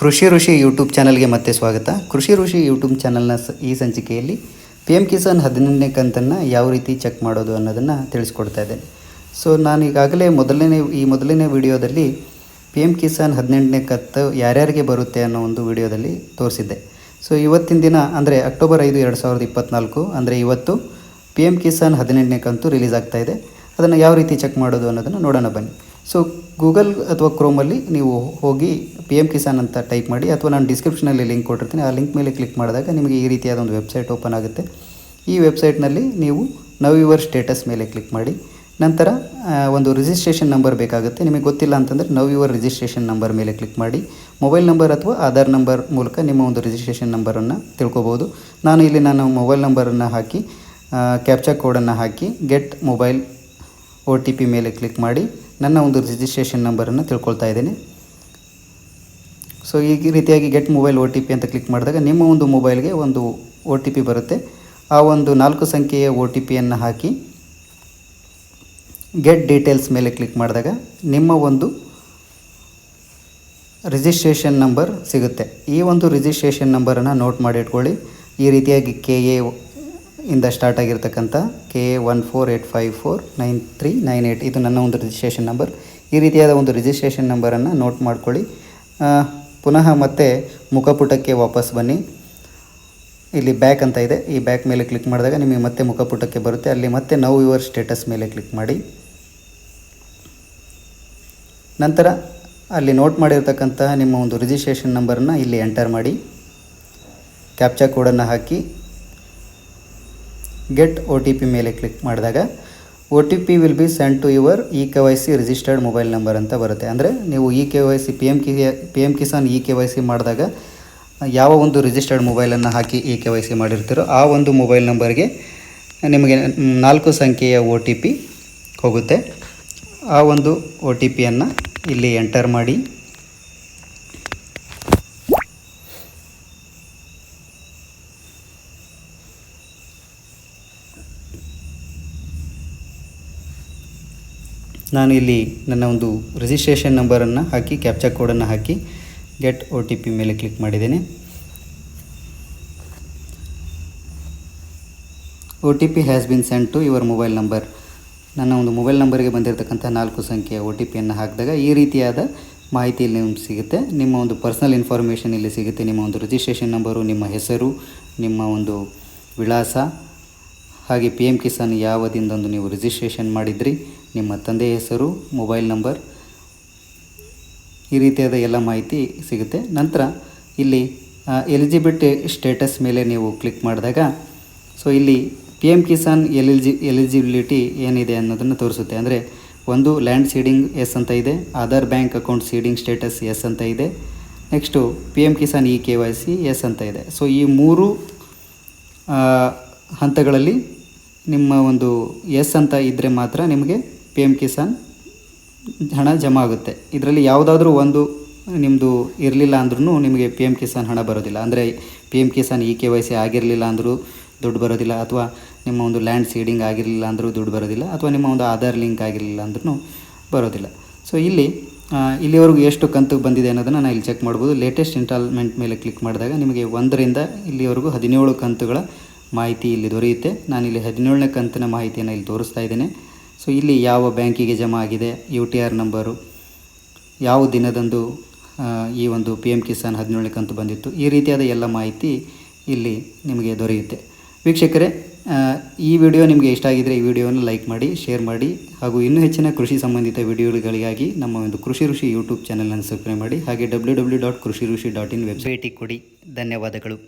ಕೃಷಿ ಋಷಿ ಯೂಟ್ಯೂಬ್ ಚಾನಲ್ಗೆ ಮತ್ತೆ ಸ್ವಾಗತ. ಕೃಷಿ ಋಷಿ ಯೂಟ್ಯೂಬ್ ಚಾನಲ್ನ ಈ ಸಂಚಿಕೆಯಲ್ಲಿ ಪಿ ಎಂ ಕಿಸಾನ್ ಹದಿನೆಂಟನೇ ಕಂತನ್ನು ಯಾವ ರೀತಿ ಚೆಕ್ ಮಾಡೋದು ಅನ್ನೋದನ್ನು ತಿಳಿಸ್ಕೊಡ್ತಾ ಇದ್ದೇನೆ. ಸೊ, ನಾನು ಈಗಾಗಲೇ ಮೊದಲನೇ, ಈ ಮೊದಲನೇ ವಿಡಿಯೋದಲ್ಲಿ ಪಿ ಎಂ ಕಿಸಾನ್ ಹದಿನೆಂಟನೇ ಕತ್ತು ಯಾರ್ಯಾರಿಗೆ ಬರುತ್ತೆ ಅನ್ನೋ ಒಂದು ವಿಡಿಯೋದಲ್ಲಿ ತೋರಿಸಿದ್ದೆ. ಸೊ, ಇವತ್ತಿನ ದಿನ, ಅಂದರೆ ಅಕ್ಟೋಬರ್ ಐದು ಎರಡು ಸಾವಿರದ ಇಪ್ಪತ್ತ್ನಾಲ್ಕು ಅಂದರೆ ಇವತ್ತು ಪಿ ಎಂ ಕಿಸಾನ್ ಹದಿನೆಂಟನೇ ಕಂತು ರಿಲೀಸ್ ಆಗ್ತಾ ಇದೆ. ಅದನ್ನು ಯಾವ ರೀತಿ ಚೆಕ್ ಮಾಡೋದು ಅನ್ನೋದನ್ನು ನೋಡೋಣ ಬನ್ನಿ. ಸೊ ಗೂಗಲ್ ಅಥವಾ ಕ್ರೋಮಲ್ಲಿ ನೀವು ಹೋಗಿ ಪಿ ಎಂ ಕಿಸಾನ್ ಅಂತ ಟೈಪ್ ಮಾಡಿ ಅಥವಾ ನಾನು ಡಿಸ್ಕ್ರಿಪ್ಷನಲ್ಲಿ ಲಿಂಕ್ ಕೊಟ್ಟಿರ್ತೀನಿ, ಆ ಲಿಂಕ್ ಮೇಲೆ ಕ್ಲಿಕ್ ಮಾಡಿದಾಗ ನಿಮಗೆ ಈ ರೀತಿಯಾದ ಒಂದು ವೆಬ್ಸೈಟ್ ಓಪನ್ ಆಗುತ್ತೆ. ಈ ವೆಬ್ಸೈಟ್ನಲ್ಲಿ ನೀವು ನವ್ ಯುವರ್ ಸ್ಟೇಟಸ್ ಮೇಲೆ ಕ್ಲಿಕ್ ಮಾಡಿ, ನಂತರ ಒಂದು ರಿಜಿಸ್ಟ್ರೇಷನ್ ನಂಬರ್ ಬೇಕಾಗುತ್ತೆ. ನಿಮಗೆ ಗೊತ್ತಿಲ್ಲ ಅಂತಂದರೆ ನವ್ ಯುವರ್ ರಿಜಿಸ್ಟ್ರೇಷನ್ ನಂಬರ್ ಮೇಲೆ ಕ್ಲಿಕ್ ಮಾಡಿ ಮೊಬೈಲ್ ನಂಬರ್ ಅಥವಾ ಆಧಾರ್ ನಂಬರ್ ಮೂಲಕ ನಿಮ್ಮ ಒಂದು ರಿಜಿಸ್ಟ್ರೇಷನ್ ನಂಬರನ್ನು ತಿಳ್ಕೊಬೋದು. ನಾನು ಇಲ್ಲಿ ನಾನು ಮೊಬೈಲ್ ನಂಬರನ್ನು ಹಾಕಿ ಕ್ಯಾಪ್ಚಾ ಕೋಡನ್ನು ಹಾಕಿ ಗೆಟ್ ಮೊಬೈಲ್ ಒ ಮೇಲೆ ಕ್ಲಿಕ್ ಮಾಡಿ ನನ್ನ ಒಂದು ರಿಜಿಸ್ಟ್ರೇಷನ್ ನಂಬರನ್ನು ತಿಳ್ಕೊಳ್ತಾ ಇದ್ದೀನಿ. ಸೊ ಈ ರೀತಿಯಾಗಿ get mobile O T P ಅಂತ ಕ್ಲಿಕ್ ಮಾಡಿದಾಗ ನಿಮ್ಮ ಒಂದು ಮೊಬೈಲ್ಗೆ ಒಂದು ಒ ಟಿ ಪಿ ಬರುತ್ತೆ. ಆ ಒಂದು ನಾಲ್ಕು ಸಂಖ್ಯೆಯ ಒ ಟಿ ಪಿಯನ್ನು ಹಾಕಿ ಗೆಟ್ ಡೀಟೇಲ್ಸ್ ಮೇಲೆ ಕ್ಲಿಕ್ ಮಾಡಿದಾಗ ನಿಮ್ಮ ಒಂದು ರಿಜಿಸ್ಟ್ರೇಷನ್ ನಂಬರ್ ಸಿಗುತ್ತೆ. ಈ ಒಂದು ರಿಜಿಸ್ಟ್ರೇಷನ್ ನಂಬರನ್ನು ನೋಟ್ ಮಾಡಿ ಇಟ್ಕೊಳ್ಳಿ. ಈ ರೀತಿಯಾಗಿ ಕೆ ಎ ಇಂದ ಸ್ಟಾರ್ಟ್ ಆಗಿರ್ತಕ್ಕಂಥ K one four eight five four nine three nine eight ಇದು ನನ್ನ ಒಂದು ರಿಜಿಸ್ಟ್ರೇಷನ್ ನಂಬರ್ ಈ ರೀತಿಯಾದ ಒಂದು ರಿಜಿಸ್ಟ್ರೇಷನ್ ನಂಬರನ್ನು ನೋಟ್ ಮಾಡ್ಕೊಳ್ಳಿ. ಪುನಃ ಮತ್ತೆ ಮುಖಪುಟಕ್ಕೆ ವಾಪಸ್ ಬನ್ನಿ. ಇಲ್ಲಿ ಬ್ಯಾಕ್ ಅಂತ ಇದೆ. ಈ ಬ್ಯಾಕ್ ಮೇಲೆ ಕ್ಲಿಕ್ ಮಾಡಿದಾಗ ನಿಮಗೆ ಮತ್ತೆ ಮುಖಪುಟಕ್ಕೆ ಬರುತ್ತೆ. ಅಲ್ಲಿ ಮತ್ತೆ ನೌ ಯುವರ್ ಸ್ಟೇಟಸ್ ಮೇಲೆ ಕ್ಲಿಕ್ ಮಾಡಿ. ನಂತರ ಅಲ್ಲಿ ನೋಟ್ ಮಾಡಿರ್ತಕ್ಕಂತಹ ನಿಮ್ಮ ಒಂದು ರಿಜಿಸ್ಟ್ರೇಷನ್ ನಂಬರನ್ನು ಇಲ್ಲಿ ಎಂಟರ್ ಮಾಡಿ. ಕ್ಯಾಪ್ಚಾ ಕೋಡನ್ನು ಹಾಕಿ. ಗೆಟ್ ಒ ಟಿ ಪಿ ಮೇಲೆ ಕ್ಲಿಕ್ ಮಾಡಿದಾಗ O T P will be send to your e K Y C registered mobile number ಅಂತ ಬರುತ್ತೆ. ಅಂದರೆ ನೀವು e K Y C P M ಕಿ P M Kisan e K Y C ಮಾಡಿದಾಗ ಯಾವ ಒಂದು registered ಮೊಬೈಲನ್ನು ಹಾಕಿ ಇ ಕೆ ವೈ ಸಿ ಮಾಡಿರ್ತೀರೋ ಆ ಒಂದು ಮೊಬೈಲ್ ನಂಬರ್ಗೆ ನಿಮಗೆ ನಾಲ್ಕು ಸಂಖ್ಯೆಯ ಒ ಟಿ ಪಿ ಹೋಗುತ್ತೆ. ಆ ಒಂದು ಒ ಟಿ ಪಿಯನ್ನು ಇಲ್ಲಿ ಎಂಟರ್ ಮಾಡಿ. ನಾನು ಇಲ್ಲಿ ನನ್ನ ಒಂದು ರಿಜಿಸ್ಟ್ರೇಷನ್ ನಂಬರನ್ನು ಹಾಕಿ ಕ್ಯಾಪ್ಚಾ ಕೋಡನ್ನು ಹಾಕಿ ಗೆಟ್ ಒ ಟಿ ಪಿ ಮೇಲೆ ಕ್ಲಿಕ್ ಮಾಡಿದ್ದೇನೆ. O T P has been send to your mobile number ನನ್ನ ಒಂದು ಮೊಬೈಲ್ ನಂಬರ್ಗೆ ಬಂದಿರತಕ್ಕಂಥ ನಾಲ್ಕು ಸಂಖ್ಯೆಯ ಒ ಟಿ ಪಿಯನ್ನು ಹಾಕಿದಾಗ ಈ ರೀತಿಯಾದ ಮಾಹಿತಿ ಇಲ್ಲಿ ನಿಮ್ಗೆ ಸಿಗುತ್ತೆ. ನಿಮ್ಮ ಒಂದು ಪರ್ಸ್ನಲ್ ಇನ್ಫಾರ್ಮೇಷನ್ ಇಲ್ಲಿ ಸಿಗುತ್ತೆ. ನಿಮ್ಮ ಒಂದು ರಿಜಿಸ್ಟ್ರೇಷನ್ ನಂಬರು ನಿಮ್ಮ ಹೆಸರು, ನಿಮ್ಮ ಒಂದು ವಿಳಾಸ, ಹಾಗೆ ಪಿ ಎಂ ಕಿಸಾನ್ ಯಾವ ದಿನದೊಂದು ನೀವು ರಿಜಿಸ್ಟ್ರೇಷನ್ ಮಾಡಿದ್ರಿ ನಿಮ್ಮ ತಂದೆ ಹೆಸರು, ಮೊಬೈಲ್ ನಂಬರ್, ಈ ರೀತಿಯಾದ ಎಲ್ಲ ಮಾಹಿತಿ ಸಿಗುತ್ತೆ. ನಂತರ ಇಲ್ಲಿ ಎಲಿಜಿಬಿಲಿಟಿ ಸ್ಟೇಟಸ್ ಮೇಲೆ ನೀವು ಕ್ಲಿಕ್ ಮಾಡಿದಾಗ, ಸೊ ಇಲ್ಲಿ ಪಿ ಎಂ ಕಿಸಾನ್ ಎಲಿಜಿ, ಎಲಿಜಿಬಿಲಿಟಿ ಏನಿದೆ ಅನ್ನೋದನ್ನು ತೋರಿಸುತ್ತೆ. ಅಂದರೆ ಒಂದು, ಲ್ಯಾಂಡ್ ಸೀಡಿಂಗ್ ಎಸ್ ಅಂತ ಇದೆ Aadhaar bank account seeding status yes ಅಂತ ಇದೆ, next P M Kisan e K Y C yes ಅಂತ ಇದೆ. ಸೊ ಈ ಮೂರು ಹಂತಗಳಲ್ಲಿ ನಿಮ್ಮ ಒಂದು ಎಸ್ ಅಂತ ಇದ್ದರೆ ಮಾತ್ರ ನಿಮಗೆ ಪಿ ಎಂ ಕಿಸಾನ್ ಹಣ ಜಮಾ ಆಗುತ್ತೆ. ಇದರಲ್ಲಿ ಯಾವುದಾದ್ರೂ ಒಂದು ನಿಮ್ಮದು ಇರಲಿಲ್ಲ ಅಂದ್ರೂ ನಿಮಗೆ ಪಿ ಎಂ ಕಿಸಾನ್ ಹಣ ಬರೋದಿಲ್ಲ. ಅಂದರೆ P M Kisan e K Y C ಆಗಿರಲಿಲ್ಲ ಅಂದರೂ ದುಡ್ಡು ಬರೋದಿಲ್ಲ, ಅಥವಾ ನಿಮ್ಮ ಒಂದು ಲ್ಯಾಂಡ್ ಸೀಡಿಂಗ್ ಆಗಿರಲಿಲ್ಲ ಅಂದರೂ ದುಡ್ಡು ಬರೋದಿಲ್ಲ, ಅಥವಾ ನಿಮ್ಮ ಒಂದು ಆಧಾರ್ ಲಿಂಕ್ ಆಗಿರಲಿಲ್ಲ ಅಂದ್ರೂ ಬರೋದಿಲ್ಲ. ಸೊ ಇಲ್ಲಿ ಇಲ್ಲಿವರೆಗೂ ಎಷ್ಟು ಕಂತು ಬಂದಿದೆ ಅನ್ನೋದನ್ನು ನಾನು ಇಲ್ಲಿ ಚೆಕ್ ಮಾಡ್ಬೋದು. ಲೇಟೆಸ್ಟ್ ಇನ್ಸ್ಟಾಲ್ಮೆಂಟ್ ಮೇಲೆ ಕ್ಲಿಕ್ ಮಾಡಿದಾಗ ನಿಮಗೆ ಒಂದರಿಂದ ಇಲ್ಲಿವರೆಗೂ ಹದಿನೇಳು ಕಂತುಗಳ ಮಾಹಿತಿ ಇಲ್ಲಿ ದೊರೆಯುತ್ತೆ. ನಾನು ಇಲ್ಲಿ ಹದಿನೇಳನೇ ಕಂತಿನ ಮಾಹಿತಿಯನ್ನು ಇಲ್ಲಿ ತೋರಿಸ್ತಾ ಇದ್ದೇನೆ. ಸೊ ಇಲ್ಲಿ ಯಾವ ಬ್ಯಾಂಕಿಗೆ ಜಮಾ ಆಗಿದೆ? ಯು ಟಿ ಆರ್ ನಂಬರು ಯಾವ ದಿನದಂದು ಈ ಒಂದು ಪಿ ಎಂ ಕಿಸಾನ್ ಹದಿನೇಳನೇ ಕಂತು ಬಂದಿತ್ತು. ಈ ರೀತಿಯಾದ ಎಲ್ಲ ಮಾಹಿತಿ ಇಲ್ಲಿ ನಿಮಗೆ ದೊರೆಯುತ್ತೆ. ವೀಕ್ಷಕರೇ ಈ ವಿಡಿಯೋ ನಿಮಗೆ ಇಷ್ಟ ಆಗಿದ್ದರೆ ಈ ವಿಡಿಯೋನ ಲೈಕ್ ಮಾಡಿ, ಶೇರ್ ಮಾಡಿ, ಹಾಗೂ ಇನ್ನೂ ಹೆಚ್ಚಿನ ಕೃಷಿ ಸಂಬಂಧಿತ ವಿಡಿಯೋಗಳಿಗಾಗಿ ನಮ್ಮ ಒಂದು ಕೃಷಿ ಋಷಿ ಯೂಟ್ಯೂಬ್ ಚಾನಲನ್ನು ಸಬ್ಸ್ಕ್ರೈಬ್ ಮಾಡಿ, ಹಾಗೆ ಡಬ್ಲ್ಯೂ ಡಬ್ಲ್ಯೂ ಡಾಟ್ ಕೃಷಿ ಋಷಿ ಡಾಟ್ ಇನ್ ವೆಬ್ಸೈಟಿಗೆ ಕೊಡಿ. ಧನ್ಯವಾದಗಳು.